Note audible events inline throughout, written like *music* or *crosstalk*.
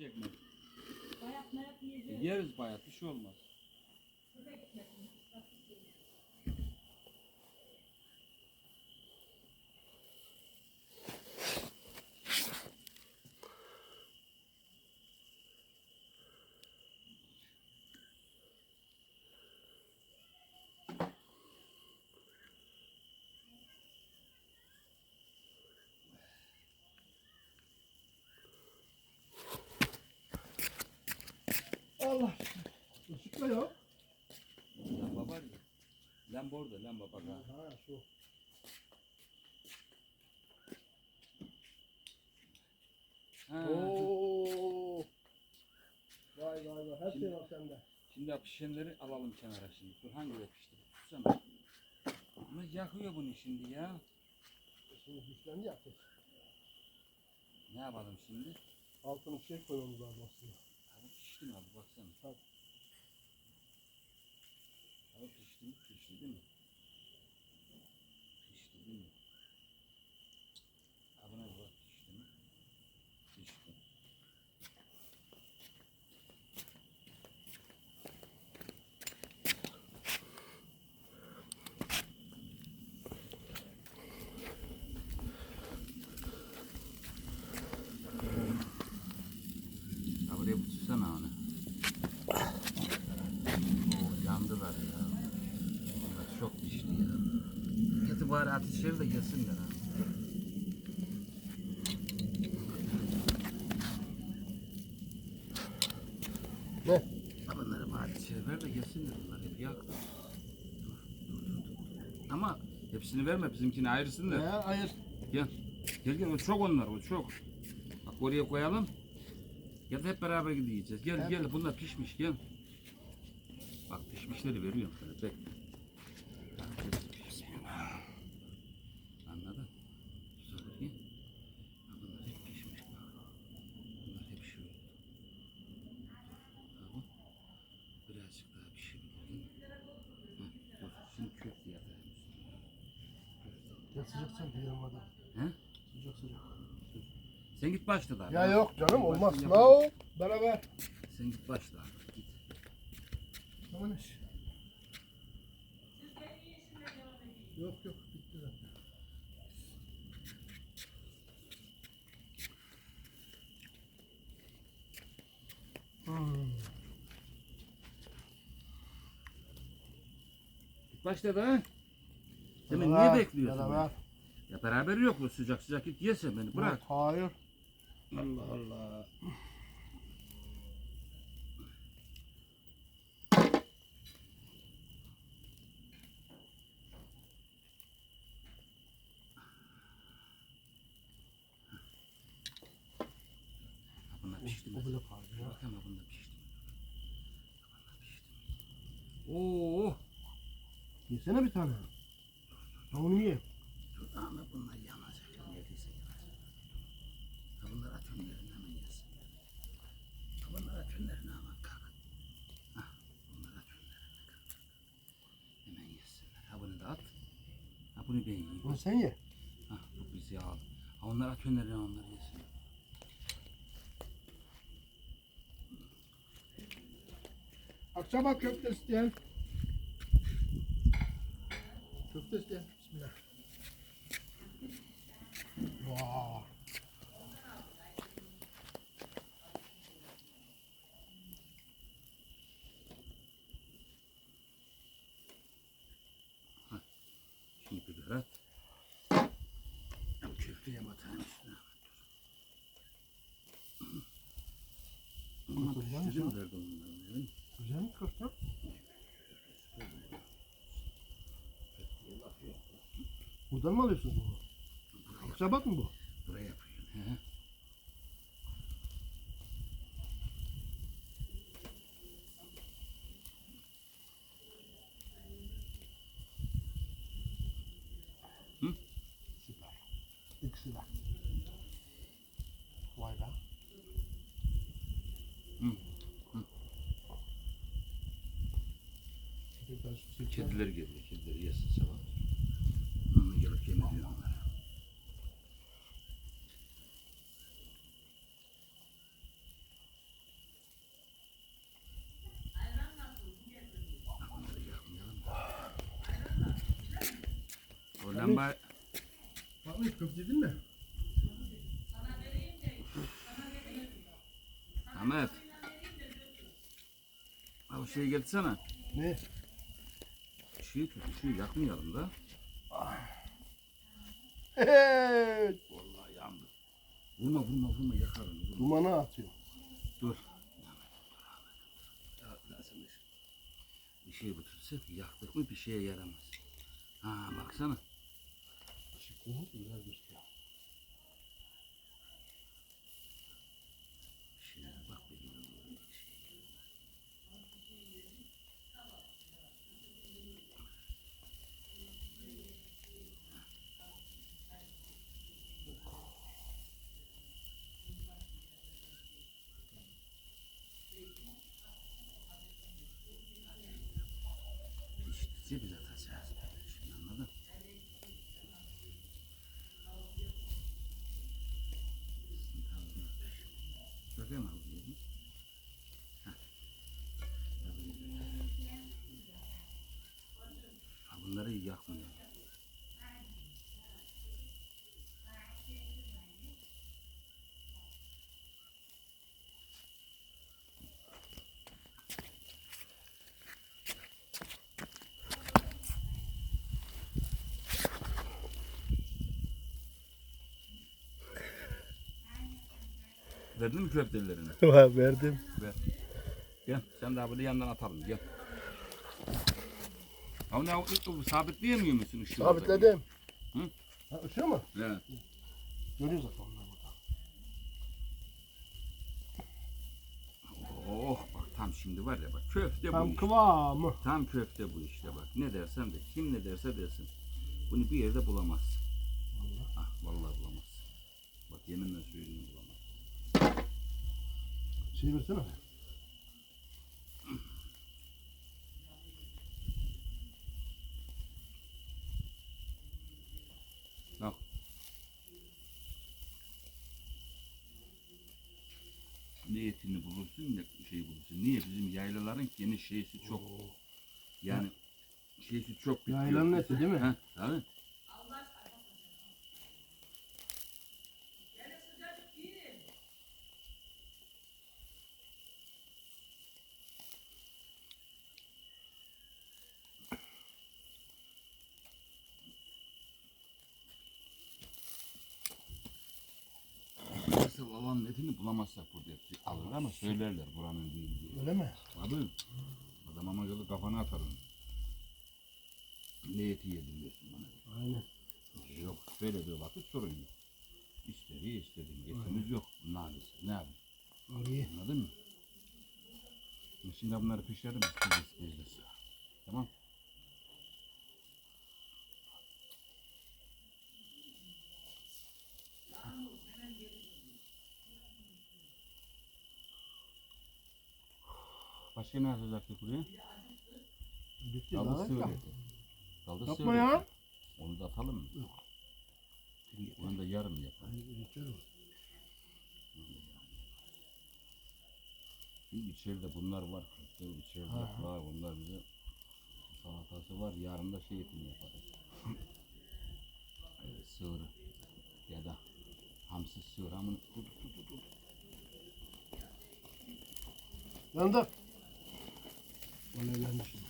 Yiyecek mi? Bayat mayat E, yiyeceğiz. Yeriz bayat bir şey olmaz. Şurada gidecek. Lamba orada lamba bak ha. Ha şu. ha. Oo. Vay vay vay. Her şey var sende. Şimdi pişenleri alalım kenara şimdi. Dur hangi pişti? Tutsana. Ama yakıyor bunu şimdi ya. Şimdi güçlendi yaptık. Ne yapalım şimdi? Altına bir şey koymamız lazım aslında. Abi pişti mi abi baksana. Tabii. Değil mi? Bari ateşleri de yesinler ha. Ne? Bunları bari ateşleri ver de yesinler bunlar hep yaktı. Dur, dur, dur, dur. Ama hepsini verme bizimkini ayırsın da. Ya hayır. Gel. Gel gel o çok onlar o çok. Bak oraya koyalım. Ya da hep beraber gideceğiz. Gel Hep- gel bunlar pişmiş gel. Bak pişmişleri veriyorum sana bekle. Bak, hepsi pişmiş. Anladın? Dur bakayım. Bak bunlar hep pişmiş bak. Bunlar hep şöyle. Tamam. Birazcık daha pişirelim. Heh, dur. Şimdi köfte yapayım. Ya sıcak de yanmadı. He? Sıcak sıcak. Sen git başla daha. Ya yok canım olmaz. Başla, No. Beraber. Sen git başla. Git. Aman iş. Yok yok bitti zaten. Hmm. Git başla da. Beraber, niye bekliyorsun? Beraber. beni? Ya beraber yok mu sıcak sıcak git yesen beni bırak. Yok, hayır. Allah Allah. Bunlar pişti mi? Bu bile kaldı ya. Bak ama bunlar pişti mi? Bunlar pişti mi? Oo, Yesene bir tane. Onu ye. dur ama bunlar yanacak. Neredeyse yanacak. Bunlar at önlerine hemen. Ha bunlar at önlerine hemen kalk. Ha bunlar at önlerine kalk. Hemen yesinler. Ha bunu da at. Ha bunu ben yiyeyim. Bunu sen ye. Ha bu bizi al. Ha onlar at önlerine onlar yesin. Akşama köfte isteyen. Köfte isteyen. Bismillah. Vay. Ya bu köfteye batayım üstüne. Ama Güzel mi değil mi? Güzel mi köfte? Buradan mı alıyorsunuz bunu? Akçabat mı bu? şurada. Vay be. Hı. Hı. Kediler geliyor, kediler yesin sabah. Onu gelip yem ediyor onlara. Lamba ne köp yedin mi? Ahmet. O şeyi getirsene. Ne? Işığı tut, ışığı yakmayalım da. Hey! Vallahi yandı. Vurma vurma vurma yakarım. Vurma. Dumanı atıyor. Dur. Bir şey? Bir şey yaktık mı bir şeye yaramaz. Ha baksana. Işık ne? Güzel gözüküyor. Bir şeye bak bir şey. İşte biz atacağız böyle şimdi anladın? Bakayım abi. dedim. Heh. Ha, bunları yakmıyor. Verdin mi köftelerini? *laughs* Verdim. Ver. Gel sen daha böyle yandan atalım gel. Abi ne o- sabitleyemiyor musun ışığı? Sabitledim. Hı? Ha, ışığı mı? Evet. Görüyoruz zaten onlar burada. Oh bak tam şimdi var ya bak köfte Tam bu iş. kıvamı. Tam köfte bu işte bak. Ne dersen de kim ne derse desin. Bunu bir yerde bulamazsın. Ah vallahi bulamazsın. Bak yeminle söylüyorum bulamazsın. Şey versene. Bak. Ne etini bulursun ne şey bulursun. Niye bizim yaylaların geniş şeysi çok. Yani şeysi çok. bitiyor. Yaylanın eti değil mi? Ha, tabii. Nasıl alan etini bulamazsak burada alır ama söylerler buranın değil diye. Öyle mi? Abi adam ama yolu kafana atarım. Ne eti yedin diyorsun bana. Aynen. Yok böyle bir vakit sorun yok. İstedi istedim etimiz yok. Maalesef ne yapayım Orayı. anladın mı? Şimdi bunları pişirelim. Biz izlesin. Tamam. Başka ne atacaktık buraya? Bitti Kaldı sığır eti. Kaldı sığır Yapma eti. ya. Onu da atalım mı? Onu da yarım yapalım. Şimdi içeride bunlar var. Köfte içeride Ha. var. Bunlar bize salatası var. Yarın da şey etini yaparız. evet, sığır ya da hamsi sığır. Hamını tut tut tut tut. Yandı. Öyle gelmişim.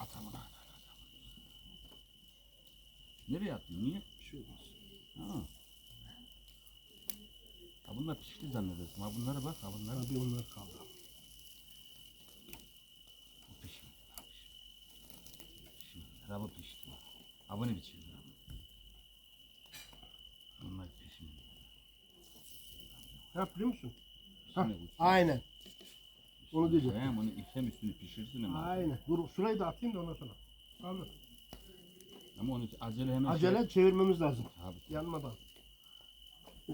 Atalım. at, at, at, at. Nereye attın? Niye? Bir şey olmaz. Ha. Ha bunlar pişti zannedersin. Ha bunlara bak. Ha bunlar Abi onlar kaldı. Bu pişmedi. Pişmedi. Ha bu pişti. Ha bu ne biçim? Bunlar pişmedi. Biliyor musun? Bu. Aynen. Onu diyecektim. Hem onu hem üstünü pişirsin ama. Aynen. Dur şurayı da atayım da ondan sonra. Kaldı. Ama onu acele hemen Acele çevirmemiz lazım. Şey... Tabii. Yanmadan.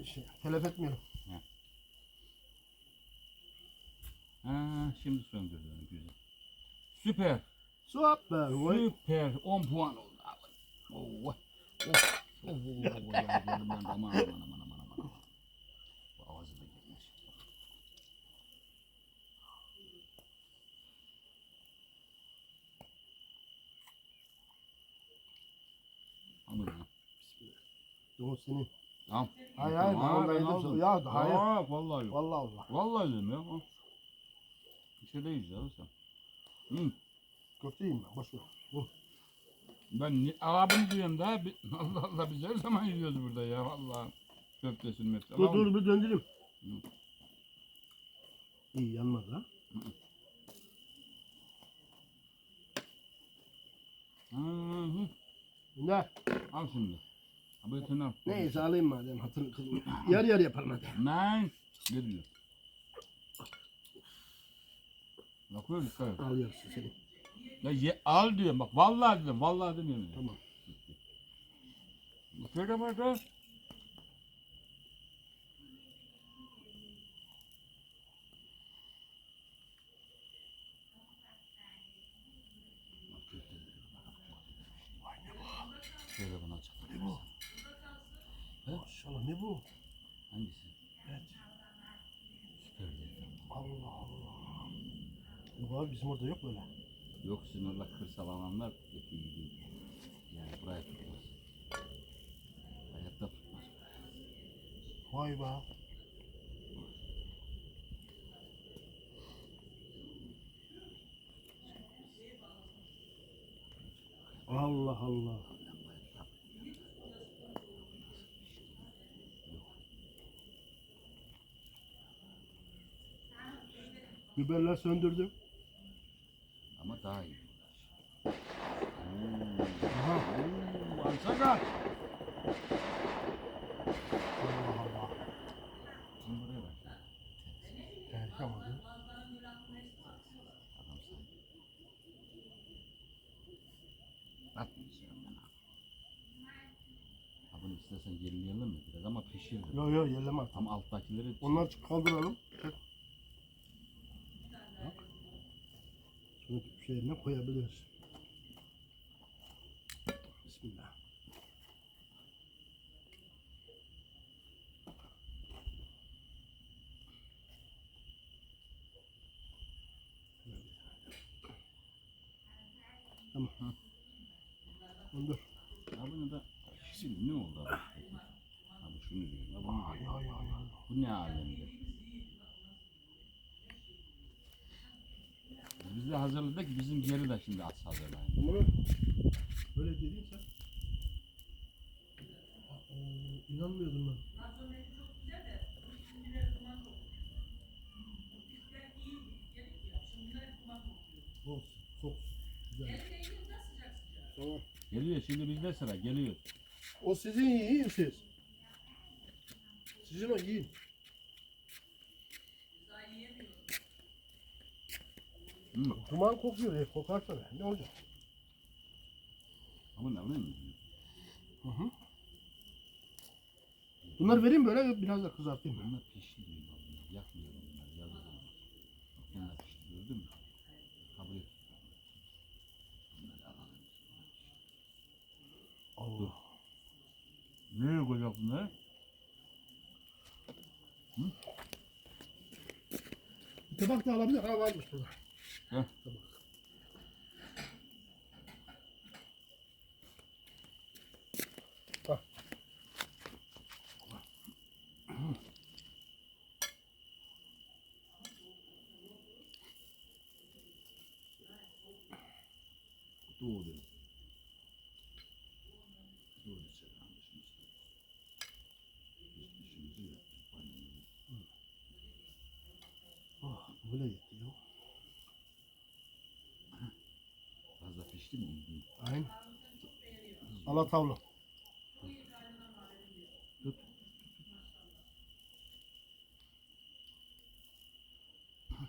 Şey, telef etmeyelim. Ha şimdi söndürdüm güzel. Süper. Süper. Süper. 10 puan oldu abi. Oh. Oh. Oh. Oh. Ya canım ben de aman O senin. Al. Hayır hayır ben onda yedim. aldım. Ya hayır. Aa, vallahi yok. Vallahi Allah. Vallahi dedim ya. Al. Bir şey değil ya sen. Hı. Köfte yiyeyim ben. Boş ver. Hı. Ben ni- abim diyorum da bi- *laughs* Allah Allah biz her zaman yiyoruz burada ya vallahi. Köftesini möftesini. Dur dur bir döndüreyim. Hı. İyi yanmadı ha. Hı hı. Ne? Al şimdi. Al. Neyse alayım madem hatırını kılıyor. Yarı yarı yapalım hadi. Nein. Geliyor. Bakıyor dikkat et. Al yarısı senin. Ya ye, al diyorum bak vallahi dedim vallahi demiyorum. Tamam. Şöyle bak da. Şöyle bunu açalım. Ne bu? Maşallah ne bu? Hangisi? Evet. Süper değil. Allah Allah. Bizim orada yok böyle. Yok sizin orada kırsal alanlar eti iyi değil. Yani buraya tutmaz. Hayatta tutmaz. Vay be. Allah Allah. Biberler söndürdüm. Ama daha iyi. Aha. Oo, Alsana. Allah Allah. Şimdi buraya bak. Harika mı? Adam sahibi. Atmayacağım ben abi. Ha bunu istersen gerileyelim mi biraz ama pişirdim. Yo yo yelleme. Ama alttakileri Onlar çık- kaldıralım. Çek. Bak. Şunu şeyine koyabiliriz. Bismillah. Tamam. Dur. Ha bunu da şimdi ne oldu abi? Abi şunu diyorum. Ha bunu ay. Bu ne alemde? Biz de hazırladık bizim geri de şimdi at hazırlayın. Bunu böyle dedin sen. Aa, İnanmıyordum ben. Olsun, çok güzel. Tamam. Geliyor şimdi bizde sıra geliyor. O sizin yiyin siz. Sizin o yiyin. Hı. Duman kokuyor ya, kokarsa ne? Ne olacak? Ama ne mı? Hı hı. Bunları vereyim böyle biraz da kızartayım. Bunlar pişti diyor. Yakmıyor bunlar. Bak bunlar pişti gördün mü? Kabul et. Bunları alalım. Allah. Nereye koyacak bunları? Bir tabak da alabilir. Ha varmış burada. Heh. Doğru. Doğru selamlaşmış. Biz işimizi yaptık. Oh, böyle ya. Fazla pişti mi? İyi değil. Aynen. Alatavlı. Tut. Oo.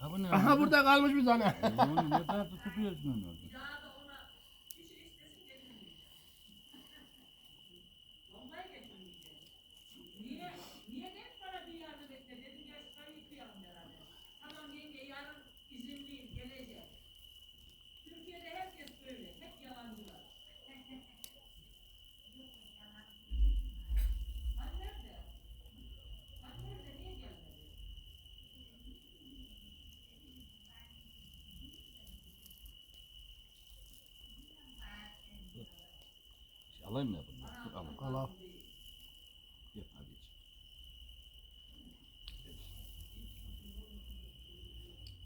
Ha bu ne? Aha burada kalmış bir tane. Ne tarafta tutuyorsun onu orada? Niye, niye hep bana bir yardım etme dedim ya çay yıkayalım beraber. Tamam yenge yarın izinliyim geleceğim. Alayım mı ya bunları? Dur alayım. Al al. Gel hadi iç.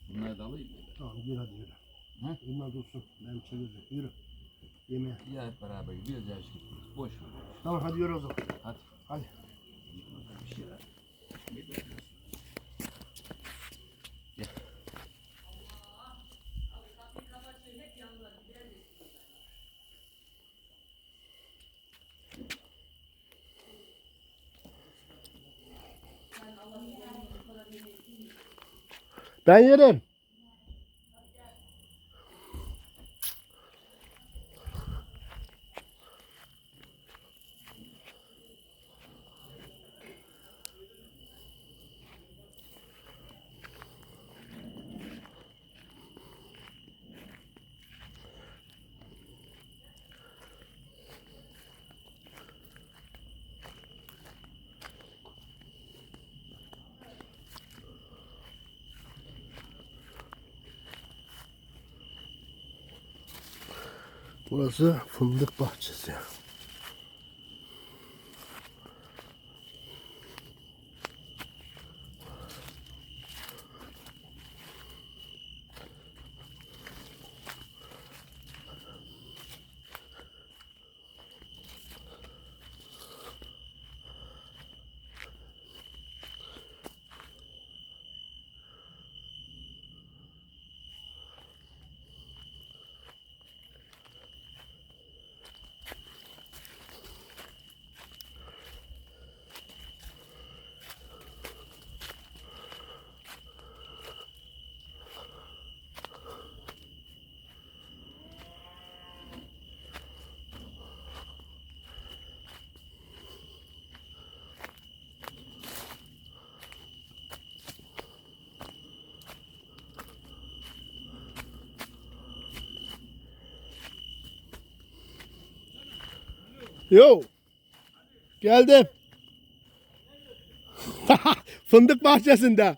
Bunları da alayım mı? Tamam gir hadi yürü. Hı? Bunlar dursun. Ben çevireceğim. Yürü. Yemeğe. Ya hep beraber gidiyoruz ya işte. Boş ver. Tamam hadi yürü o zaman. Hadi. Hadi. Bir şeyler. Ne Ben yerim. Burası fındık bahçesi. Yo. Geldim. *laughs* Fındık bahçesinde.